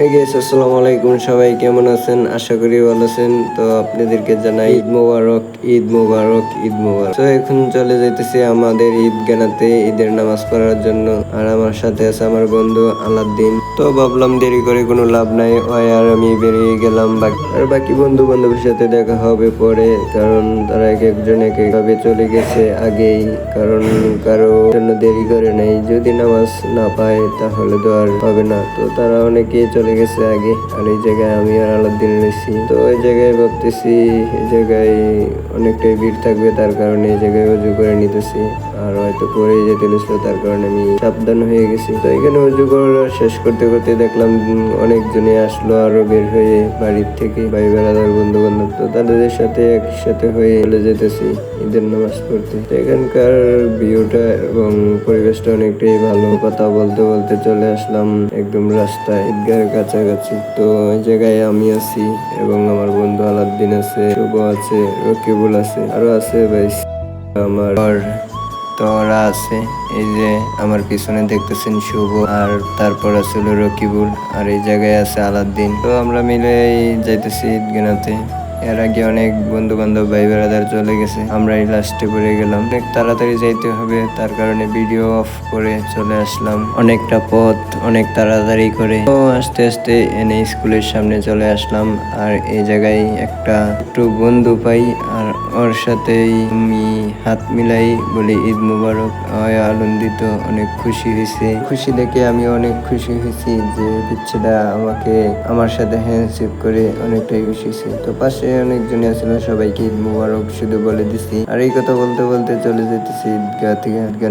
এই গেস আসসালামু আলাইকুম সবাই কেমন আছেন? আশা করি ভালো আছেন। তো আপনাদেরকে জানাই ঈদ মোবারক ঈদ মোবারক ঈদ মোবারক। তো এখন চলে যাইতেছি আমাদের ঈদ গানাতে ঈদের নামাজ পড়ার জন্য। আর আমার সাথে আছে আমার বন্ধু আলাদ্দিন তো ভাবলাম দেরি করে কোনো লাভ নাই ওই আর আমি বেরিয়ে গেলাম। বাকি আর বাকি বন্ধু বান্ধবের সাথে দেখা হবে পরে, কারণ তারা এক একজন এক একভাবে চলে গেছে আগেই। কারণ কারও জন্য দেরি করে নাই। যদি নামাজ না পায়, তাহলে তো আর হবে না। তো তারা অনেকেই চলে গেছে আগে, আর এই জায়গায় আমি আর আলাদিন রয়েছি। তো ওই জায়গায় ভাবতেছি, এই জায়গায় অনেকটাই ভিড় থাকবে, তার কারণে এই জায়গায় উজু করে নিতেছি। আর হয়তো পরে যেতে লেছিল তার কারণে আমি সাবধান হয়ে গেছি। তো এখানে উজু করা শেষ করতে করতে দেখলাম উম, অনেকজনই আসলো আরও বের হয়ে বাড়ির থেকে ভাই বেড়াদার বন্ধু বান্ধব তো তাদের সাথে একসাথে হয়ে চলে যেতেছি ঈদের নামাজ পড়তে। তো এখানকার ভিউটা এবং পরিবেশটা অনেকটাই ভালো। কথা বলতে বলতে চলে আসলাম একদম রাস্তায় ঈদগাহের কাছাকাছি। তো এই জায়গায় আমি আছি এবং আমার বন্ধু আলাদ্দিন আছে শুভ আছে রকিবুল আছে আরও আছে ভাই। আমার তো ওরা আছে। এই যে আমার পিছনে দেখতেছেন শুভ আর তারপর আছে রকিবুল। আর এই জায়গায় আছে আলাদ্দিন। তো আমরা মিলে যাইতেছি ঈদগানাতে এর আগে অনেক বন্ধু বান্ধব ভাই বেড়াদার চলে গেছে। আমরা এই লাস্টে পড়ে গেলাম। অনেক তাড়াতাড়ি যাইতে হবে, তার কারণে ভিডিও অফ করে চলে আসলাম। অনেকটা পথ অনেক তাড়াতাড়ি করে। তো আস্তে আস্তে এনে স্কুলের সামনে চলে আসলাম। আর এই জায়গায় একটা একটু বন্ধু পাই, আর ওর সাথেই আমি হাত মিলাই বলি, ঈদ মুবারক। আনন্দিত, অনেক খুশি হয়েছে খুশি দেখে আমি অনেক খুশি হয়েছি যে পিচ্ছেটা আমাকে, আমার সাথে হ্যান্ডশেক করে অনেকটাই খুশি হয়েছে তো পাশে অনেকজনই আছিল সবাইকে ঈদ মুবারক শুধু বলে দিছি। আর এই কথা বলতে বলতে চলে যেতেছি ঈদগাহ থেকে ঈদগাহ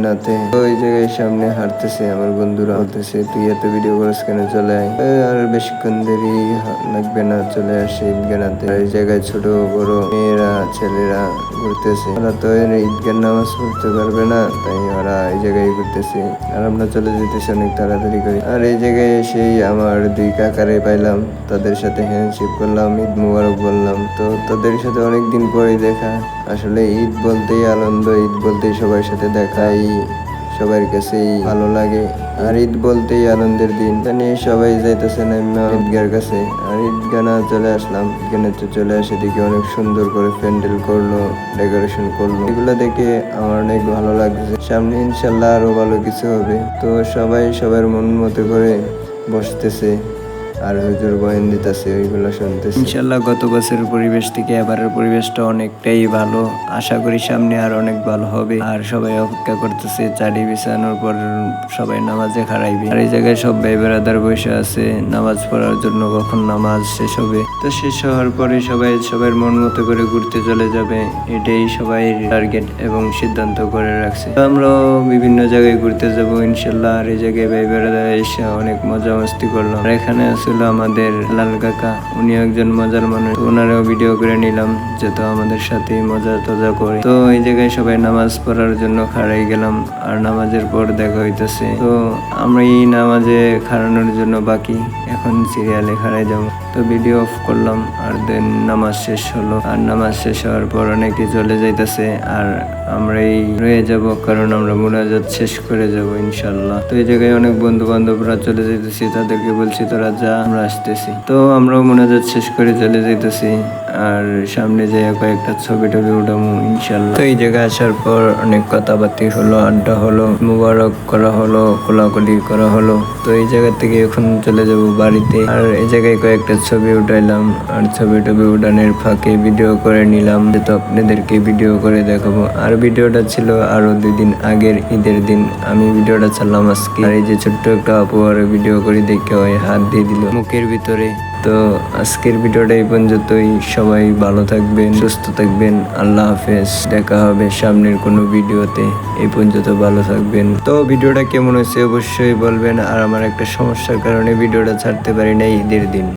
তো ওই জায়গায় সামনে হাঁটতেছে, আমার বন্ধুরা বলতেছে, তুই এত ভিডিও করিস কেন? চলে আয়। আর বেশিক্ষণ দেরি লাগবে না, চলে আসে ঈদগাহ নাতে আর এই জায়গায় ছোট, বড় মেয়েরা, ছেলেরা ঘুরতেছে। ওরা তো এর ঈদগাহ নামাজ পড়তে পারবে না, তাই ওরা এই জায়গায় ঘুরতেছে। আর আমরা চলে যেতেছি অনেক তাড়াতাড়ি করে। আর এই জায়গায় এসেই আমার দুই কাকারে পাইলাম, তাদের সাথে হ্যান্ডশেক করলাম, ঈদ মুবারক বললাম। তো তাদের সাথে অনেক দিন পরে দেখা। আসলে ঈদ বলতেই আনন্দ, ঈদ বলতেই সবার সাথে দেখাই সবার কাছেই ভালো লাগে। আর ঈদ বলতেই আনন্দের দিন। জানি সবাই যাইতেছে না ঈদগার কাছে। আর ঈদগানা চলে আসলাম। ঈদগানাতে চলে আসে দেখি অনেক সুন্দর করে প্যান্ডেল করল, ডেকোরেশন করল। এগুলো দেখে আমার অনেক ভালো লাগছে। সামনে ইনশাল্লাহ আরও ভালো কিছু হবে। তো সবাই সবার মন মতো করে বসতেছে। আর হুজুর বয়ান দিতেছে, ওইগুলো শুনতেছে। ইনশাল্লাহ গত বছরের পরিবেশ থেকে এবারের পরিবেশটা অনেকটাই ভালো। আশা করি সামনে আর অনেক ভালো হবে। আর সবাই অপেক্ষা করতেছে চারি বিছানোর পর সবাই নামাজে খারাইবে আর এই জায়গায় সব ভাই বেড়াদার বসে আছে, নামাজ পড়ার জন্য কখন নামাজ শেষ হবে? তো শেষ হওয়ার পরে সবাই, সবার মন মতো করে ঘুরতে চলে যাবে। এটাই সবাই টার্গেট এবং সিদ্ধান্ত করে রাখছে। তো আমরাও বিভিন্ন জায়গায় ঘুরতে যাব ইনশাল্লাহ। আর এই জায়গায় ভাই বেড়াদার এসে অনেক মজা মস্তি করলাম। আর এখানে আসলে আমাদের লাল কাকা। উনি একজন মজার মানুষ। তো ওনারাও ভিডিও করে নিলাম যেহেতু আমাদের সাথে মজা টজা করে। তো এই জায়গায় সবাই নামাজ পড়ার জন্য খাড়াই গেলাম। আর নামাজের পর দেখা হইতেছে, তো আমরা এই নামাজে খাড়ানোর জন্য বাকি। এখন সিরিয়ালে খাড়াই যাব। তো ভিডিও অফ করলাম, আর দেন নামাজ শেষ হলো। আর নামাজ শেষ হওয়ার পর অনেকে চলে যাইতেছে, আর আমরাই রয়ে যাব, কারণ আমরা মোনাজাত শেষ করে যাব, ইনশাল্লাহ। তো এই জায়গায় অনেক বন্ধু বান্ধবরা চলে যাইতেছি, তাদেরকে বলছি, তোরা যা আমরা আসতেছি। তো আমরাও মোনাজাত শেষ করে চলে যাইতেছি। আর সামনে যে কয়েকটা ছবি টবি উঠাবো ইনশাল্লাহ তো এই জায়গায় আসার পর অনেক কথাবার্তি হলো, আড্ডা হলো, মুবারক করা হলো, কোলাকুলি করা হলো। তো এই জায়গা থেকে এখন চলে যাব বাড়িতে। আর এই জায়গায় কয়েকটা ছবি উঠাইলাম। আর ছবি টবি উঠানোর ফাঁকে ভিডিও করে নিলাম। তো আপনাদেরকে ভিডিও করে দেখাবো। আর ভিডিওটা ছিল আরও দুই দিন আগের ঈদের দিন। আমি ভিডিওটা ছাড়লাম আজকে। আর এই যে ছোট্ট একটা আপু আর ভিডিও করে দেখে ওই হাত দিয়ে দিল মুখের ভিতরে। তো আজকের ভিডিওটা এই পর্যন্তই। সবাই ভালো থাকবেন, সুস্থ থাকবেন। আল্লাহ হাফেজ। দেখা হবে সামনের কোনো ভিডিওতে। এই পর্যন্ত ভালো থাকবেন। তো ভিডিওটা কেমন হয়েছে অবশ্যই বলবেন। আর আমার একটা সমস্যার কারণে ভিডিওটা ছাড়তে পারি না ঈদের দিন।